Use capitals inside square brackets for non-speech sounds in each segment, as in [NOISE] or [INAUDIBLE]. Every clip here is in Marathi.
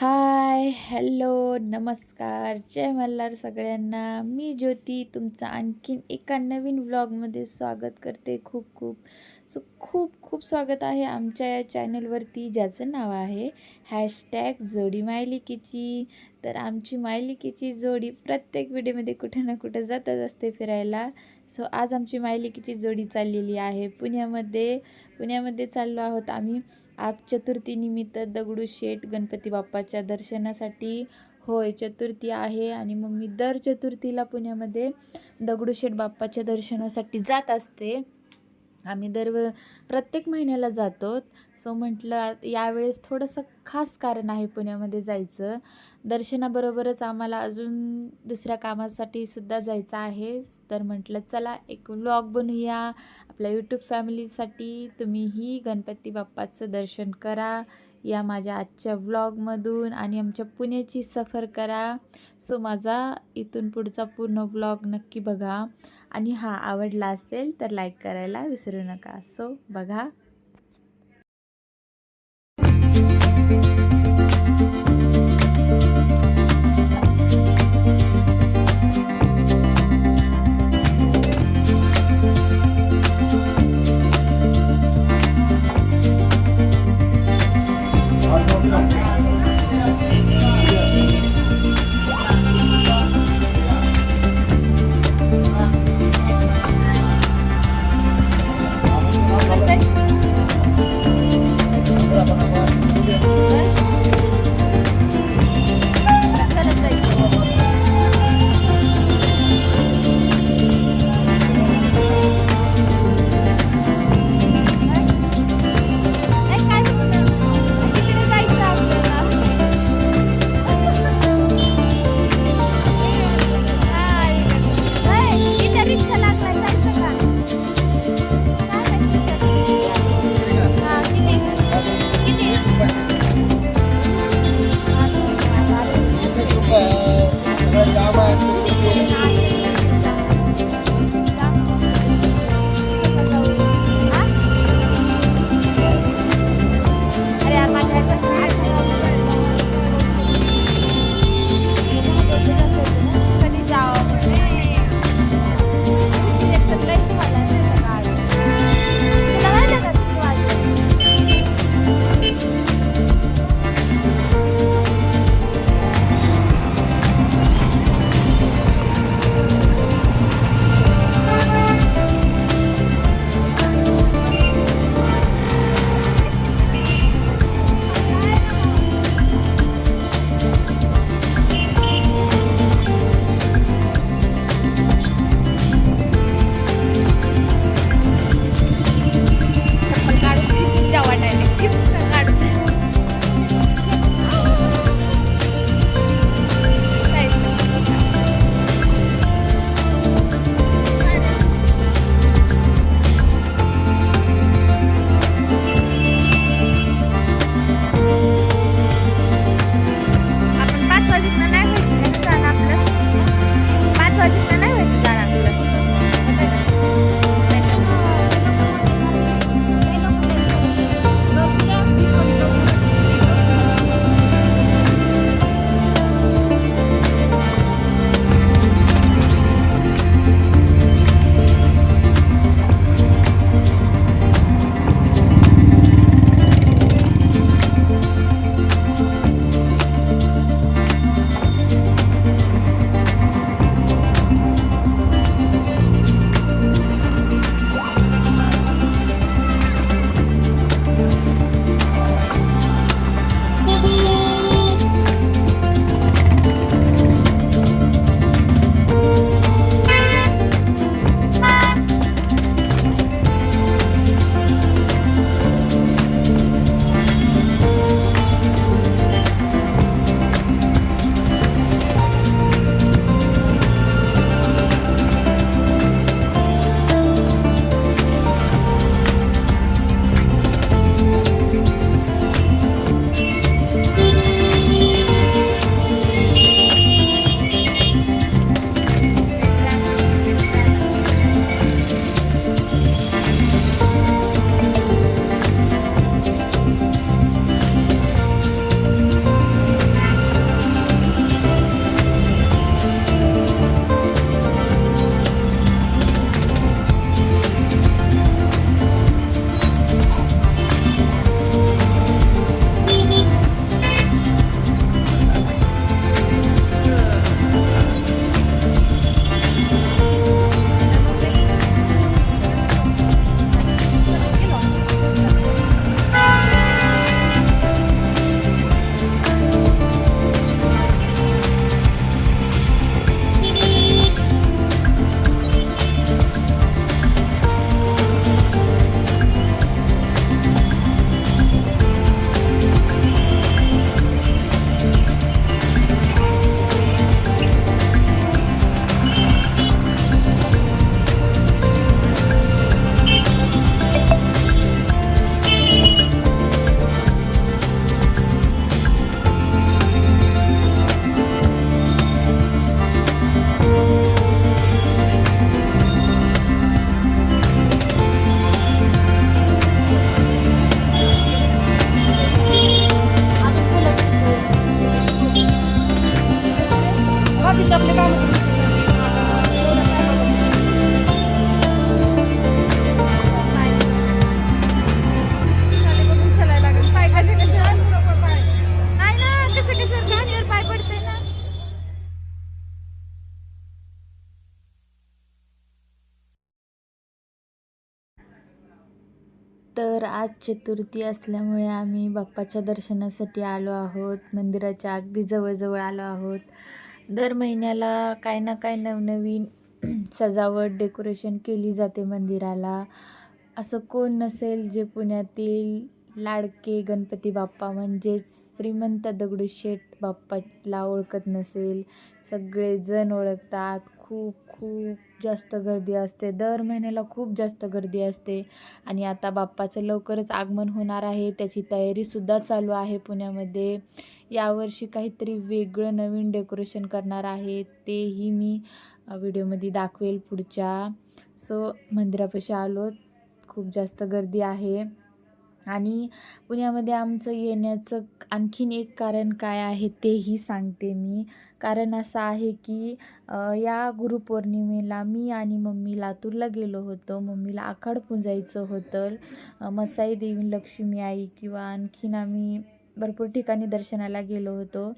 हाय हॅलो नमस्कार. जय मल्हार सगळ्यांना. मी ज्योती तुमचं आणखीन एका नवीन व्लॉगमध्ये स्वागत करते खूप खूप. सो खूप खूप स्वागत आहे आमच्या या चॅनलवरती ज्याचं नाव आहे हॅशटॅग जोडी मायलिकीची तर आमची मायलिकीची जोडी प्रत्येक व्हिडिओमध्ये कुठे ना कुठे जातच असते फिरायला. सो आज आमची मायलिकीची जोडी चाललेली आहे. पुण्यामध्ये पुण्यामध्ये चाललो आहोत आम्ही. आज चतुर्थीनिमित्त दगडूशेठ गणपती बाप्पाच्या दर्शनासाठी. होय चतुर्थी आहे आणि मग मी दर चतुर्थीला पुण्यामध्ये दगडूशेठ बाप्पाच्या दर्शनासाठी जात असते. आम्ही दर प्रत्येक महिन्याला जातो. सो म्हटलं यावेळेस थोडंसं खास कारण आहे पुण्यामध्ये जायचं. दर्शनाबरोबरच आम्हाला अजून दुसऱ्या कामासाठी सुद्धा जायचं आहे. तर म्हटलं चला एक व्लॉग बनवूया. आपल्या यूट्यूब फॅमिलीसाठी तुम्हीही गणपती बाप्पाचं दर्शन करा. या माझ्या आजच्या व्लॉगमधून आणि आमच्या पुण्याची सफर करा. सो माझा इथून पुढचा पूर्ण व्लॉग नक्की बघा. आणि हा आवडला असेल तर लाईक करायला विसरू नका. सो बघा. तर आज चतुर्थी असल्यामुळे आम्ही बाप्पाच्या दर्शनासाठी आलो आहोत. मंदिराच्या अगदी जवळजवळ आलो आहोत. दर महिन्याला काय ना काय नवनवीन [CLEARS THROAT] सजावट डेकोरेशन केली जाते मंदिराला. असं कोण नसेल जे पुण्यातील लाडके गणपती बाप्पा म्हणजेच श्रीमंत दगडूशेठ बाप्पाला ओळखत नसेल. सगळेजण ओळखतात. खूप खूप जास्त गर्दी असते. दर महिन्याला खूप जास्त गर्दी असते. आणि आता बाप्पाचं लवकरच आगमन होणार आहे. त्याची तयारीसुद्धा चालू आहे पुण्यामध्ये. यावर्षी काहीतरी वेगळं नवीन डेकोरेशन करणार आहे. तेही मी व्हिडिओमध्ये दाखवेल पुढच्या. सो मंदिरापाशी आलो. खूप जास्त गर्दी आहे. आणि पुण्यामध्ये आमचं येण्याचं आणखीन एक कारण काय आहे तेही सांगते मी. कारण असं आहे की या गुरुपौर्णिमेला मी आणि मम्मी लातूरला गेलो होतो. मम्मीला आखाड पुंजायचं होतं. मसाई देवी लक्ष्मी आई किंवा आणखीन आम्ही भरपूर ठिकाणी दर्शनाला गेलो होतो.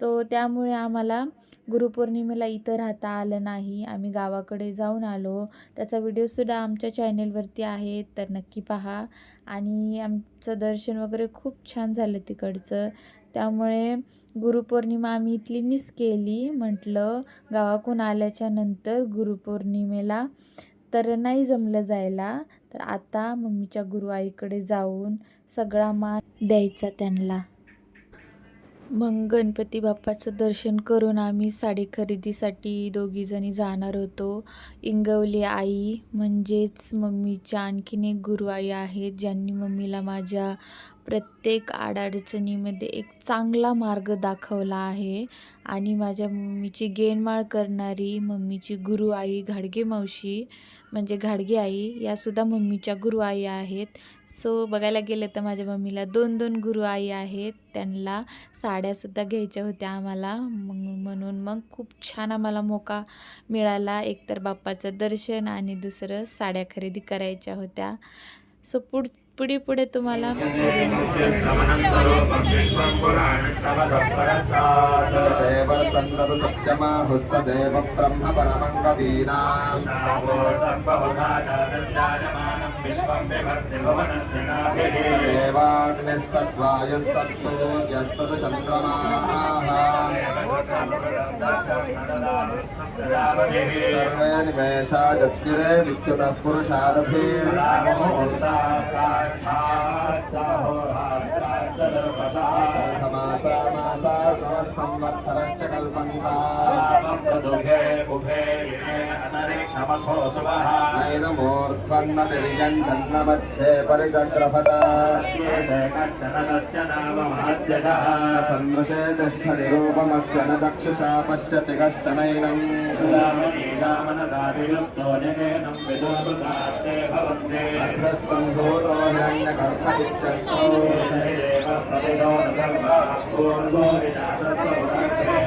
तो त्यामुळे आम्हाला गुरुपौर्णिमेला इथं राहता आलं नाही. आम्ही गावाकडे जाऊन आलो. त्याचा व्हिडिओसुद्धा आमच्या चॅनेलवरती आहे तर नक्की पहा. आणि आमचं दर्शन वगैरे खूप छान झालं तिकडचं. त्यामुळे गुरुपौर्णिमा आम्ही इथली मिस केली. म्हटलं गावाकून आल्याच्यानंतर गुरुपौर्णिमेला तर नाही जमलं जायला. तर आता मम्मीच्या गुरुआईकडे जाऊन सगळा मान द्यायचा त्यांना. मग गणपती बाप्पाचं दर्शन करून आम्ही साडी खरेदीसाठी दोघीजणी जाणार होतो. इंगवली आई म्हणजेच मम्मीच्या आणखीन एक गुरुआई आहेत ज्यांनी मम्मीला माझ्या प्रत्येक आडाअडचणीमध्ये एक चांगला मार्ग दाखवला आहे. आणि माझ्या मम्मीची गेनमाळ करणारी मम्मीची गुरुआई घाडगे मावशी म्हणजे घाडगे आई यासुद्धा मम्मीच्या गुरुआई आहेत. सो बघायला गेलं तर माझ्या मम्मीला दोन दोन गुरुआई आहेत. त्यांना साड्यासुद्धा घ्यायच्या होत्या आम्हाला. मग म्हणून मग खूप छान आम्हाला मोका मिळाला. एकतर बाप्पाचं दर्शन आणि दुसरं साड्या खरेदी करायच्या होत्या. सो पुढ पुढे पुढे तुम्हाला देव तन्नतु सत्यमाहुस्तदेव ब्रह्म परमङ्गवीनाम् देवाग्निस्तद्वायुस्तत्सूर्यस्तत् चन्द्रमाः सर्वे निमेषा यस्किरे विद्युतः पुरुषारभे समासा मासा संवत्सरश्च नैनमूर्ध्वन्नतिर्यञ्जन्न मध्ये परिजग्रभत सन्दृशे तिष्ठनिरूपमस्य न दक्षुषा पश्यति कश्चनैनम् अग्रसम्भूतो स विजायमानस्य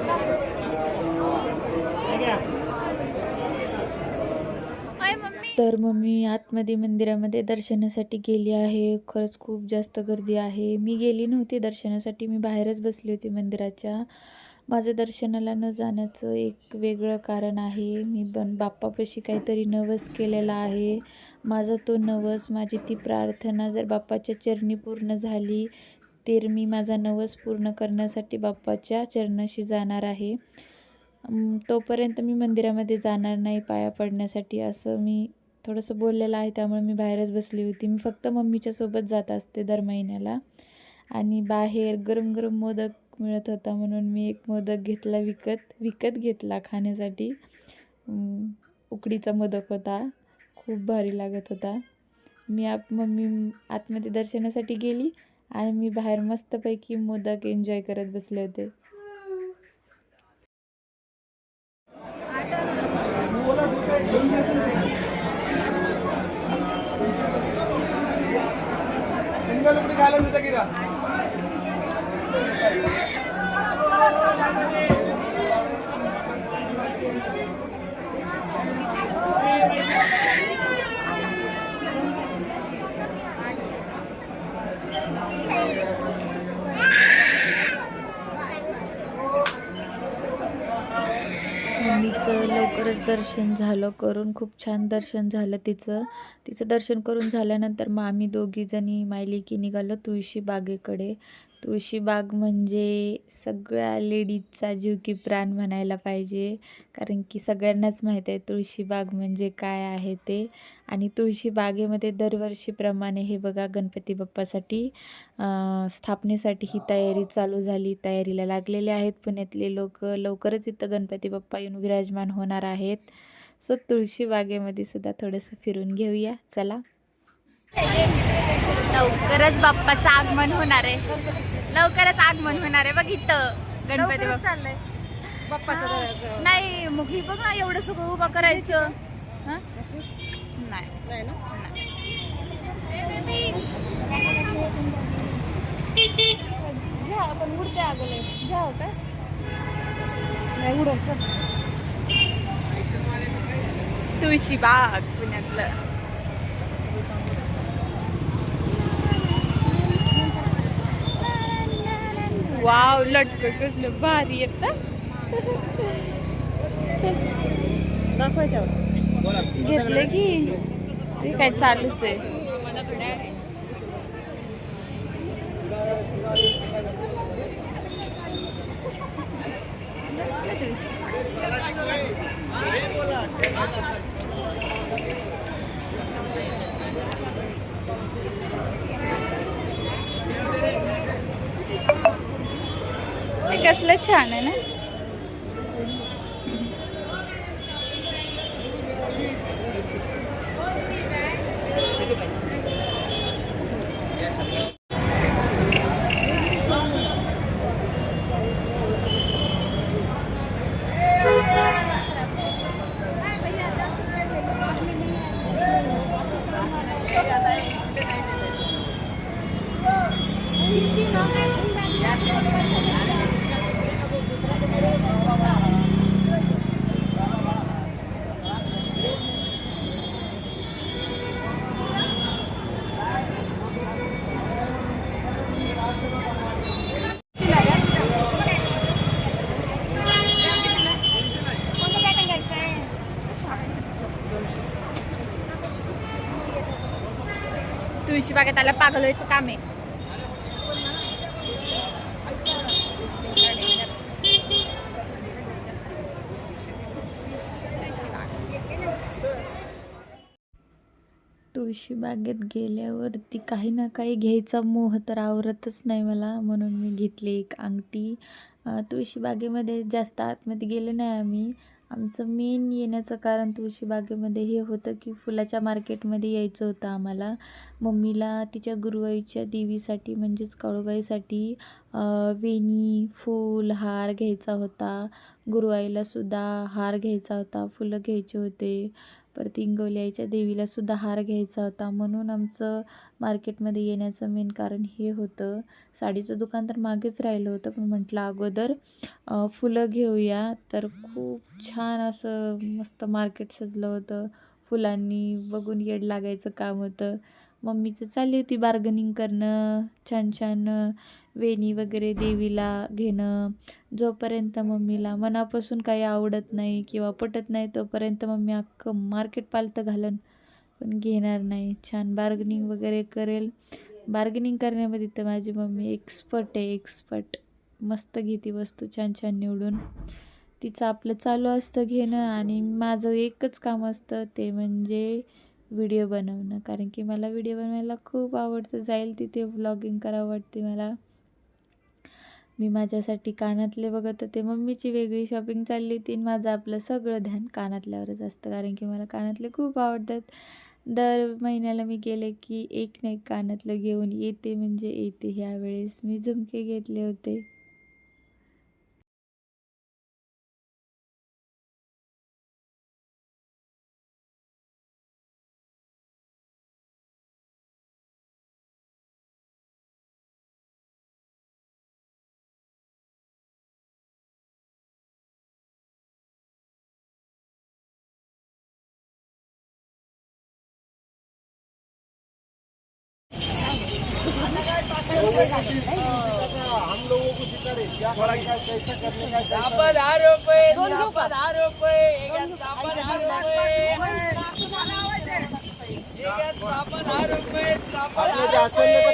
तर मग मी आतमध्ये मंदिरामध्ये दर्शनासाठी गेली आहे. खरंच खूप जास्त गर्दी आहे. मी गेली नव्हती दर्शनासाठी. मी बाहेरच बसली होती मंदिराच्या. माझं दर्शनाला न जाण्याचं एक वेगळं कारण आहे. मी पण बाप्पापाशी काहीतरी नवस केलेला आहे. माझा तो नवस माझी ती प्रार्थना जर बाप्पाच्या चरणी पूर्ण झाली तर मी माझा नवस पूर्ण करण्यासाठी बाप्पाच्या चरणाशी जाणार आहे. तोपर्यंत मी मंदिरामध्ये जाणार नाही पाया पडण्यासाठी असं मी थोडंसं बोललेलं आहे त्यामुळे मी बाहेरच बसली होती. मी फक्त मम्मीच्या सोबत जात असते दर महिन्याला. आणि बाहेर गरम गरम मोदक मिळत होता म्हणून मी एक मोदक घेतला विकत विकत घेतला खाण्यासाठी. उकडीचा मोदक होता. खूप भारी लागत होता. मी आप मम्मी आतमध्ये दर्शनासाठी गेली आणि मी बाहेर मस्तपैकी मोदक एन्जॉय करत बसले होते. mira. Thank you. मम्मीचं दर्शन झालं करून खूप छान दर्शन झालं तिचं. तिचं दर्शन करून झाल्यानंतर मग आम्ही दोघीजणी मायलेकी निघालो तुळशी बागेकडे. तुळशी बाग म्हणजे सगळ्या लेडीजचा जीव की प्राण म्हणायला पाहिजे. कारण की सगळ्यांनाच माहीत आहे तुळशी बाग म्हणजे काय आहे ते. आणि तुळशी बागेमध्ये दरवर्षीप्रमाणे हे बघा गणपती बाप्पासाठी स्थापनेसाठी ही तयारी चालू झाली. तयारीला लागलेले आहेत. पुण्यातले लोक लवकरच इथं गणपती बाप्पा येऊन विराजमान होणार आहेत. सो तुळशी बागेमध्ये सुद्धा थोडंसं फिरून घेऊया. चला. लवकरच बाप्पाचं आगमन होणार आहे. लवकरच आगमन होणार आहे. बघ इथं गणपती बाप्पा. चाललंय. बाप्पाचं नाही मग ही बघ ना एवढं सगळं उभं करायचं. हं? नाही. नाही ना? घ्या आपण मूर्त्या अगोदर. घ्या हो का नाही. तुळशी बाग पुण्यातलं. वाव लटक कसलं भारी येत दाखवायच्यावर घेतलं की? ते काय चालूच आहे. हे असलं छान आहे ना? तुळशी बागेत आला पागल व्हायचं काम आहे. तुळशी बागेत गेल्यावरती काही ना काही घ्यायचा मोह तर आवरतच नाही मला. म्हणून मी घेतली एक अंगठी. तुळशी बागेमध्ये जास्त आतमध्ये गेलो नाही आम्ही. आमचं मेन येण्याचं कारण तुळशीबागेमध्ये हे होतं की फुलाच्या मार्केटमध्ये यायचं होतं आम्हाला. मम्मीला तिच्या गुरुवाईच्या देवीसाठी म्हणजेच काळूबाईसाठी वेणी फूल हार घ्यायचा होता. गुरुवाईला सुद्धा हार घ्यायचा होता फुलं घ्यायचे होते. परत इंगवल्याच्या देवीला सुद्धा हार घ्यायचा होता. म्हणून आमचं मार्केटमध्ये येण्याचं मेन कारण हे होतं. साडीचं दुकान तर मागेच राहिलं होतं पण म्हटलं अगोदर फुलं घेऊया. तर खूप छान असं मस्त मार्केट सजलं होतं. फुलांनी बघून येड लागायचं काम होतं. मम्मीचं चालली होती बार्गनिंग करणं छान छान वेणी वगैरे देवीला घेणं जोपर्यंत मम्मीला मनापासून काही आवडत नाही किंवा पटत नाही तोपर्यंत मम्मी अख्खं मार्केट पालतं घालन पण घेणार नाही. छान बार्गनिंग वगैरे करेल. बार्गनिंग करण्यामध्ये तर माझी मम्मी एक्सपर्ट आहे एक्सपर्ट मस्त घेते वस्तू छान छान निवडून. तिचं आपलं चालू असतं घेणं आणि माझं एकच काम असतं ते म्हणजे व्हिडिओ बनवणं. कारण की मला व्हिडिओ बनवायला खूप आवडतं. जाईल तिथे व्लॉगिंग करावं वाटते मला. मी माझ्यासाठी कानातले बघत होते. मम्मीची वेगळी शॉपिंग चालली होती आणि माझं आपलं सगळं ध्यान कानातल्यावरच असतं. कारण की मला कानातले खूप आवडतात. दर महिन्याला मी गेले की एक ना एक कानातलं घेऊन येते म्हणजे येते. ह्यावेळेस मी झुमके घेतले होते.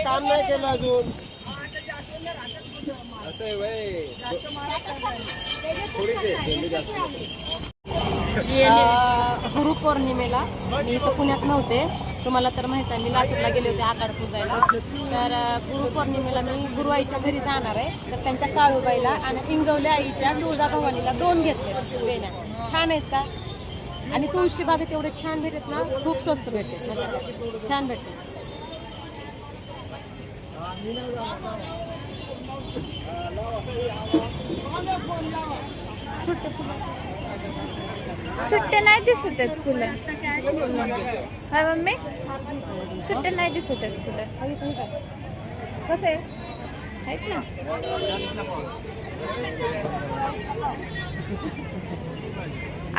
काम नाही केलं अजून असं आहे गुरुपौर्णिमेला. मी इथं पुण्यात नव्हते. तुम्हाला तर माहीत आहे मी लातूरला गेले होते आकाड पूजायला. तर अं, गुरुपौर्णिमेला मी गुरुआईच्या घरी जाणार आहे. तर त्यांच्या काळूबाईला आणि इंगवल्या आईच्या तुळजा भवानीला दोन घेतले वेण्या छान आहेत का? आणि तुळशी बागेत एवढे छान भेटत ना खूप स्वस्त भेटते. छान भेटते. सुट्टे नाही दिसत आहेत फुलं. Hi mummy? सुट्टे नाही दिसत आहेत फुलं. कसं आहे? आहेत ना?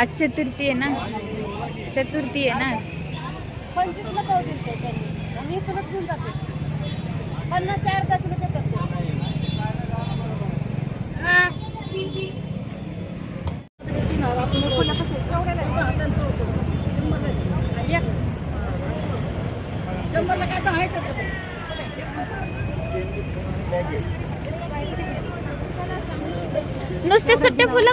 आज चतुर्थी आहे ना? चतुर्थी आहे ना? पंचवीसला पाव दिलते त्यांनी आणि इथूनच घेऊन जाते पन्नास चार अर्धा किलो देतात ते. आपण फुलं कशी आहेत? केवढ्याला आहेत? एक. शंभरला काय तर आहे का ते? नुसते सुट्टे फुलं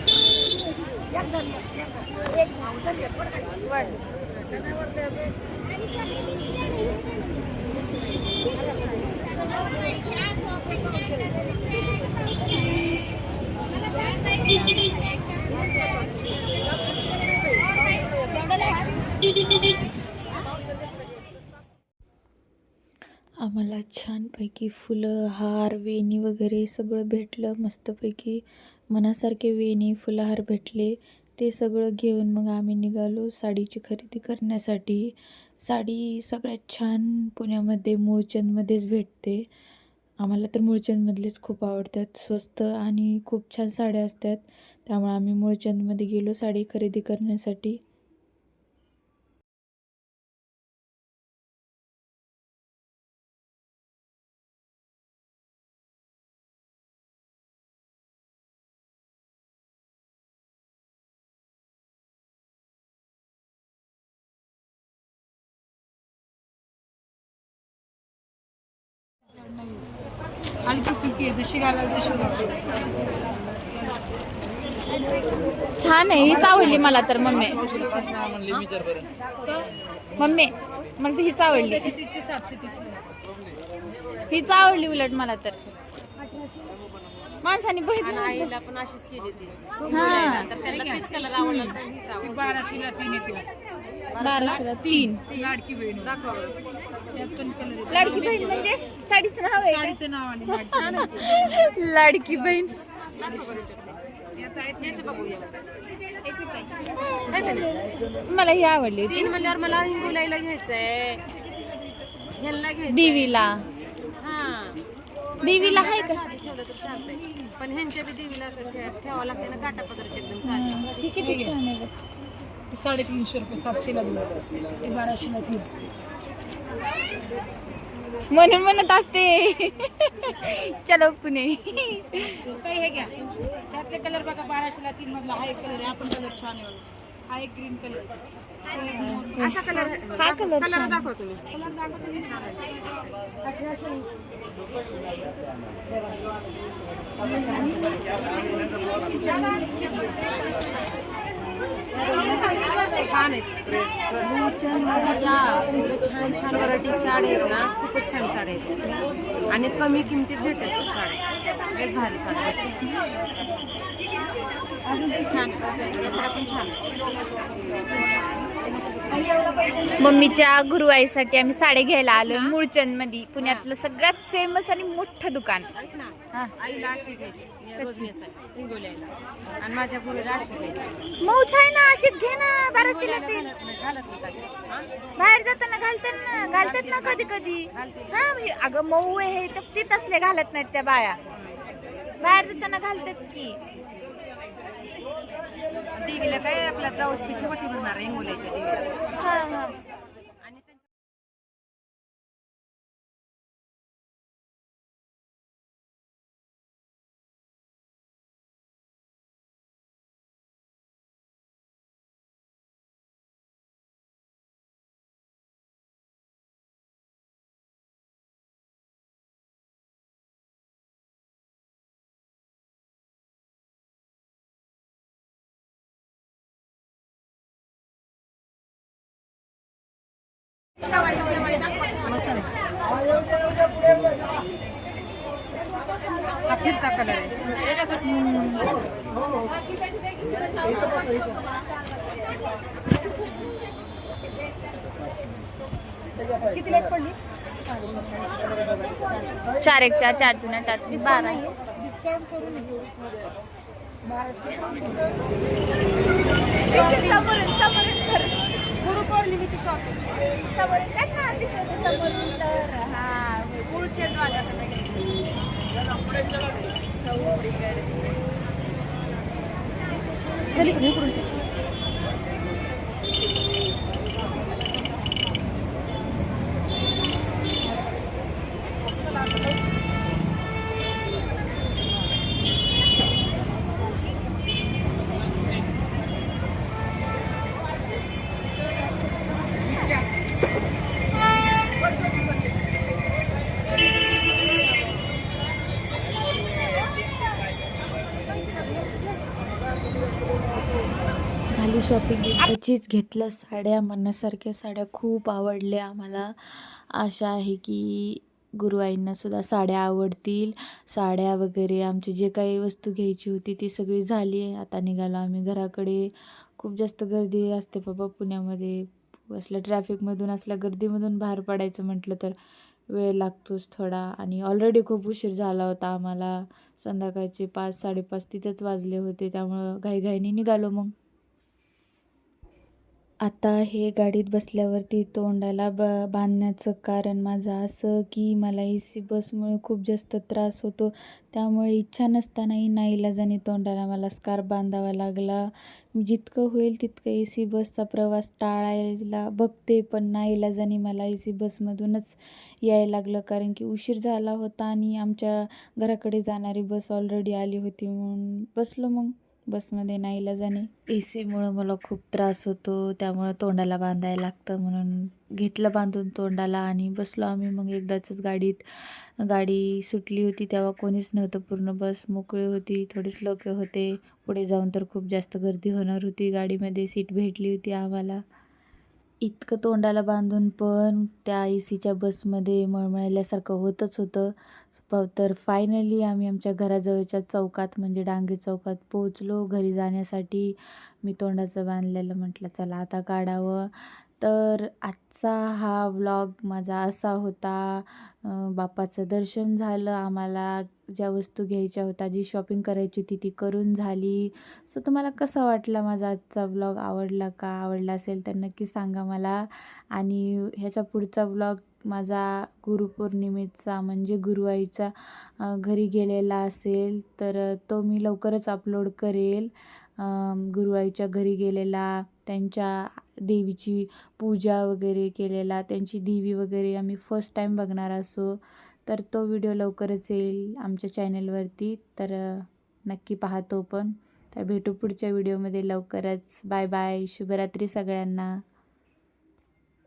आम्हाला छानपैकी फुलं हार वेणी वगैरे सगळं भेटलं. मस्तपैकी मनासारखे वेणी फुलहार भेटले. ते सगळं घेऊन मग आम्ही निघालो साडीची खरेदी करण्यासाठी. साडी सगळ्यात छान पुण्यामध्ये मूळचंदमध्येच भेटते. आम्हाला तर मूळचंदमधलेच खूप आवडतात. स्वस्त आणि खूप छान साड्या असतात. त्यामुळे आम्ही मूळचंदमध्ये गेलो साडी खरेदी करण्यासाठी. जशी घालाल तशी बसेल. छान आहे हीच आवडली मला तर मम्मी. मम्मी मला तर हीच आवडली. हीच आवडली उलट मला तर. माणसाने बघितलं आईला पण अशीच केली ती. हा. बाराशेला तीन येते. बाराशेला तीन. लाडकी बहीण दाखवा लाडकी बहीण म्हणजे साडीचं नाव आहे साडीचं नाव आणि का? लाडकी बहीण. याचं बघूया आहे का नाही? मला ही आवडली. तीन म्हणल्यावर मला हिंगोलीला घ्यायचंय. ह्याला घ्यायचं देवीला. हा. देवीला आहे का? ठेवलं तर चालतंय. पण ह्यांच्या बी देवीला ठे- ठेवावं लागते ना काटा पदरची एकदम साडी. ही किती छान आहे बघ. साडेतीनशे रुपये सातशेला दिलं ते बाराशेला तीन म्हणून म्हणत असते. चलो पुणे. काही हे घ्या. त्यातले कलर बघा बाराशेला तीन मधला हा एक कलर आहे. आपण कलर छान आहे बघा. हा एक ग्रीन कलर असा कलर हा कलर कलर. दाखवा तुम्ही. कलर दाखवा तुम्ही. छान आहे. छान आहेत. छान छान व्हरायटी साड्या आहेत ना? खूपच छान साड्या आहेत. आणि कमी किमतीत भेटतात साड्या. लयच भारी साड्या आहेत. छान पण छान. मम्मीच्या गुरुवाईसाठी आम्ही साड्या घ्यायला आलोय मूळचंदमध्ये पुण्यातलं सगळ्यात फेमस आणि मोठं दुकान. आईला आणि माझ्या गुरुला अशी मऊच आहे ना अशीच घे ना बाराशेला ते घालत नाही. हा? बाहेर जाताना घालतात ना घालतात ना कधी कधी. हा म्हणजे अगं मऊ आहे तर ते तसले घालत नाहीत त्या बाया. बाहेर जाताना घालतात की. देवीला काय आपला ब्लाऊज पिछे वाटी म्हणणार देवीला हा हा. फिरता कलर आहे किती लेस पडली चार एक चार चार जुन्या टाकून बारा. डिस्काउंट करून गुरुपौर्णिमेची शॉपिंग पुढच्या वाल्याकडे चली इकडून चल. शॉपिंग एकदाचीच घेतलं. साड्या मनासारख्या साड्या खूप आवडल्या. आम्हाला आशा आहे की गुरुआईंनासुद्धा साड्या आवडतील. साड्या वगैरे आमची जे काही वस्तू घ्यायची होती ती सगळी झाली. आहे आता निघालो आम्ही घराकडे. खूप जास्त गर्दी असते बाबा पुण्यामध्ये. असल्या ट्रॅफिकमधून असल्या गर्दीमधून बाहेर पडायचं म्हटलं तर वेळ लागतोच थोडा. आणि ऑलरेडी खूप उशीर झाला होता आम्हाला. संध्याकाळचे पाच साडेपाच तिथंच वाजले होते. त्यामुळं घाईघाईने निघालो मग. आता हे गाडीत बसल्यावरती तोंडाला ब बांधण्याचं कारण माझं असं की मला ए सी बसमुळे खूप जास्त त्रास होतो. त्यामुळे इच्छा नसतानाही नाईलाजाने तोंडाला मला स्कार्फ बांधावा लागला. जितकं होईल तितकं ए सी बसचा प्रवास टाळायला बघते पण नाईलाजाने मला ए सी बसमधूनच यायला लागलं. कारण की उशीर झाला होता आणि आमच्या घराकडे जाणारी बस ऑलरेडी आली होती म्हणून बसलो मग. बसमध्ये नाईलाजाने ए सीमुळं मला खूप त्रास होतो. त्यामुळं तोंडाला बांधायला लागतं म्हणून घेतलं बांधून तोंडाला आणि बसलो आम्ही. मग एकदाचंच गाडीत गाडी सुटली होती तेव्हा कोणीच नव्हतं पूर्ण बस मोकळी होती थोडेच लोक होते. पुढे जाऊन तर खूप जास्त गर्दी होणार होती. गाडीमध्ये सीट भेटली होती आम्हाला. इतकं तोंडाला बांधून पण त्या ए सीच्या बसमध्ये मळमळल्यासारखं होतच होतं. तर फायनली आम्ही आमच्या घराजवळच्या चौकात म्हणजे डांगे चौकात पोहोचलो. घरी जाण्यासाठी मी तोंडाचं बांधलेलं म्हटलं चला आता काढावं. तर आजचा हा व्लॉग माझा असा होता. बापाचं बाप्पाचं दर्शन झालं. आम्हाला ज्या वस्तू घ्यायच्या होत्या जी शॉपिंग करायची होती ती करून झाली. सो तुम्हाला कसा वाटला माझा आजचा व्लॉग आवडला का? आवडला असेल तर नक्की सांगा मला. आणि ह्याच्या पुढचा व्लॉग माझा गुरुपौर्णिमेचा म्हणजे गुरुवाईचा घरी गेलेला असेल तर तो मी लवकरच अपलोड करेल. गुरुवाईच्या घरी गेलेला त्यांच्या देवीची पूजा वगैरे केलेला त्यांची देवी वगैरे आम्ही फर्स्ट टाईम बघणार असो तर तो व्हिडिओ लवकरच येईल आमच्या चॅनलवरती तर नक्की पाहतो पण. तर भेटू पुढच्या व्हिडिओमध्ये लवकरच. बाय बाय शुभरात्री सगळ्यांना.